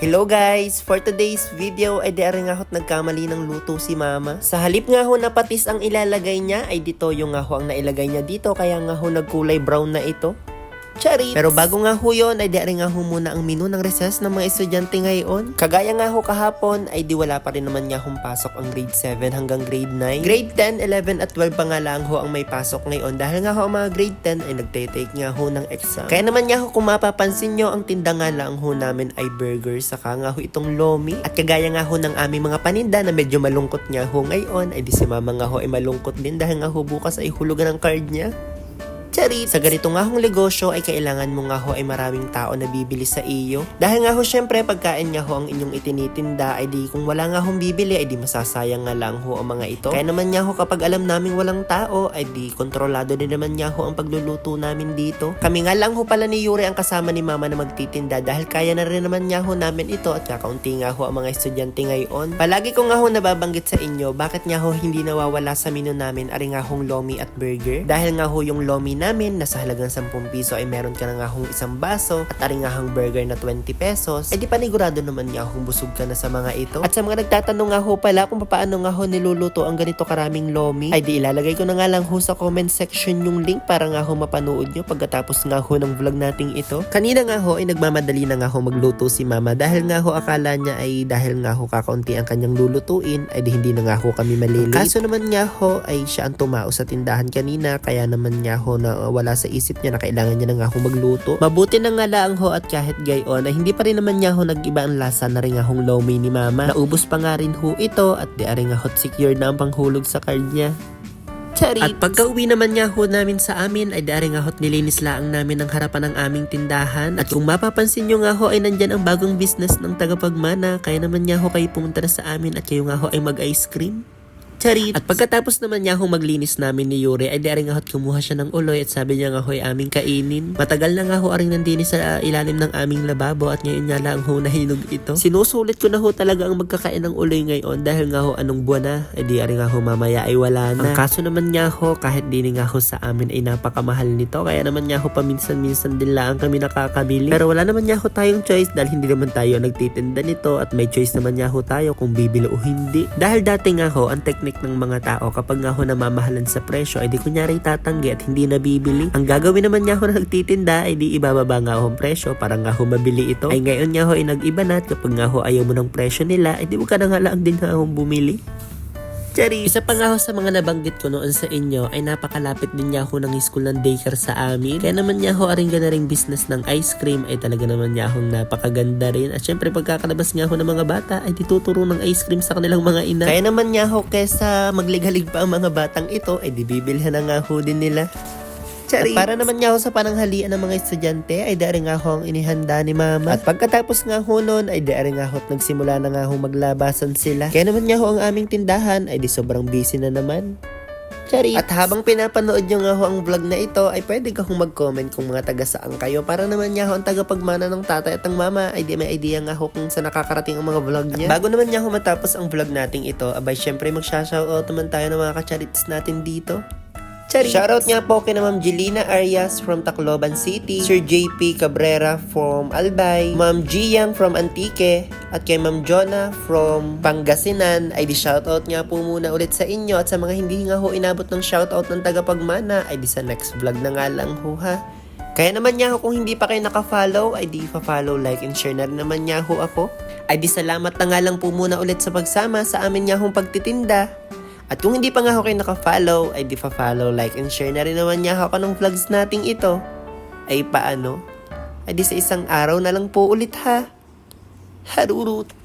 Hello guys! For today's video ay di rin nga ho't nagkamali ng luto si mama. Sa halip nga ho na patis ang ilalagay niya ay dito yung nga ho ang nailagay niya dito kaya nga ho nagkulay brown na ito. Charit! Pero bago nga ho yun, ay di rin nga ho muna ang menu ng recess ng mga estudyante ngayon. Kagaya nga ho kahapon, ay di wala pa rin naman nga hong pasok ang grade 7 hanggang grade 9. Grade 10, 11 at 12 pa nga lang ho ang may pasok ngayon dahil nga ho ang mga grade 10 ay nagte-take nga ho ng exam. Kaya naman nga ho kung mapapansin nyo, ang tinda nga lang ho namin ay burger saka nga ho itong lomi. At kagaya nga ho ng aming mga paninda na medyo malungkot nga ho ngayon, ay di si mama nga ho ay malungkot din dahil nga ho bukas ay hulugan ang card niya. Charit! Sa ganito nga hong negosyo ay kailangan mo nga ho ay maraming tao na bibili sa iyo. Dahil nga ho syempre pagkain nga ho ang inyong itinitinda ay di kung wala nga hong bibili ay di masasayang nga lang ho ang mga ito. Kaya naman nga ho kapag alam naming walang tao ay di kontrolado din naman nga ho ang pagluluto namin dito. Kami nga lang ho pala ni Yuri ang kasama ni mama na magtitinda dahil kaya na rin naman nga ho namin ito at kakaunti nga ho ang mga estudyante ngayon. Palagi ko nga ho nababanggit sa inyo bakit nga ho hindi nawawala sa menu namin ari nga hong lomi at burger. Dahil nga ho yung lomi namin nasa halagang 10 piso ay meron ka na nga hong isang baso at ari nga hong burger na 20 pesos. Eh di panigurado naman nga hong busog ka na sa mga ito. At sa mga nagtatanong nga ho pala kung paano nga ho niluluto ang ganito karaming lomi ay di ilalagay ko na nga lang ho sa comment section yung link para nga ho mapanood nyo pagkatapos nga ho ng vlog nating ito. Kanina nga ho ay nagmamadali na nga ho magluto si mama dahil nga ho akala niya ay dahil nga ho kakaunti ang kanyang lulutuin ay di hindi na nga ho kami malilate. Kaso naman nga ho ay siya ang tumao sa tindahan kanina kaya naman nga ho na wala sa isip niya na kailangan niya na nga ho magluto. Mabuti na nga lang ho at kahit gayon ay hindi pa rin naman niya ho nag-iba ang lasa na rin nga hong lomi ni mama. Naubos pa nga rin ho ito at di nga hot secure na ang panghulog sa card niya. Charit. At pagka uwi naman nga ho namin sa amin ay dari nga ho't nilinis laang namin ang harapan ng aming tindahan. At kung mapapansin nyo nga ho ay nandyan ang bagong business ng tagapagmana. Kaya naman nga ho kayo pumunta na sa amin at kayo nga ho ay mag-ice cream. Charit. At pagkatapos naman niya ho maglinis namin ni Yuri ay dari nga ho't kumuha siya ng uloy at sabi niya nga ho ay aming kainin. Matagal na nga ho aring nandinis sa ilalim ng aming lababo at ngayon nga lang ho nahinog ito. Sinusulit ko na ho talaga ang magkakain ng uloy ngayon dahil nga ho anong buwan na ay di nga ho mamaya ay wala na. Ang kaso naman nga ho kahit di nga ho sa amin ay napakamahal nito kaya naman nga ho paminsan-minsan din lang kami nakakabili. Pero wala naman nga ho tayong choice dahil hindi naman tayo nagtitinda nito at may choice naman nga ho tayo kung bibili o hindi. Dahil dati nga ho ang technique ng mga tao kapag nga ho namamahalan sa presyo ay di kunyari tatanggi at hindi nabibili. Ang gagawin naman nga ho na nagtitinda ay di ibababa nga ho ang presyo para nga ho mabili ito. Ay ngayon nga ho ay nag-iba na at kapag nga ho ayaw mo ng presyo nila ay di mo ka na nga lang din nga ho bumili. Cherry. Isa pa nga ho sa mga nabanggit ko noon sa inyo ay napakalapit din niya ho ng school ng daycare sa amin. Kaya naman niya ho aring na ring business ng ice cream ay talaga naman niya hong napakaganda rin. At syempre pagkakalabas nga ho ng mga bata ay dituturo ng ice cream sa kanilang mga ina. Kaya naman niya ho kesa magligalig pa ang mga batang ito ay di bibilhan na nga ho din nila. At para naman nga ho sa pananghalian ng mga estudyante ay dari nga ho ang inihanda ni mama. At pagkatapos nga ho nun ay dari nga ho at nagsimula na nga ho maglabasan sila. Kaya naman nga ho ang aming tindahan ay di sobrang busy na naman. Charit. At habang pinapanood nyo nga ho ang vlog na ito, ay pwede ka hong mag-comment kung mga taga saan kayo para naman nga ho ang tagapagmana ng tatay at ng mama ay di may idea nga ho kung saan nakakarating ang mga vlog niya. At bago naman nga ho matapos ang vlog nating ito, abay syempre magsha-shoutout naman tayo ng mga kacharits natin dito. Charit. Shoutout nga po kay na Ma'am Jelina Arias from Tacloban City, Sir JP Cabrera from Albay, Ma'am Jiang from Antique, at kay Ma'am Jonah from Pangasinan. Ay di shoutout nga po muna ulit sa inyo at sa mga hindi nga ho inabot ng shoutout ng tagapagmana, ay di sa next vlog na nga lang ho ha. Kaya naman niya ho kung hindi pa kayo naka-follow, ay di pa-follow, like, and share na rin naman niya ho ako. Ay di salamat na nga lang po muna ulit sa pagsama sa amin niya hong pagtitinda. At kung hindi pa nga ako kayo naka-follow, ay di pa-follow, like, and share na rin naman niya ako ng vlogs nating ito. Ay paano? Ay di sa isang araw na lang po ulit ha. Harurut.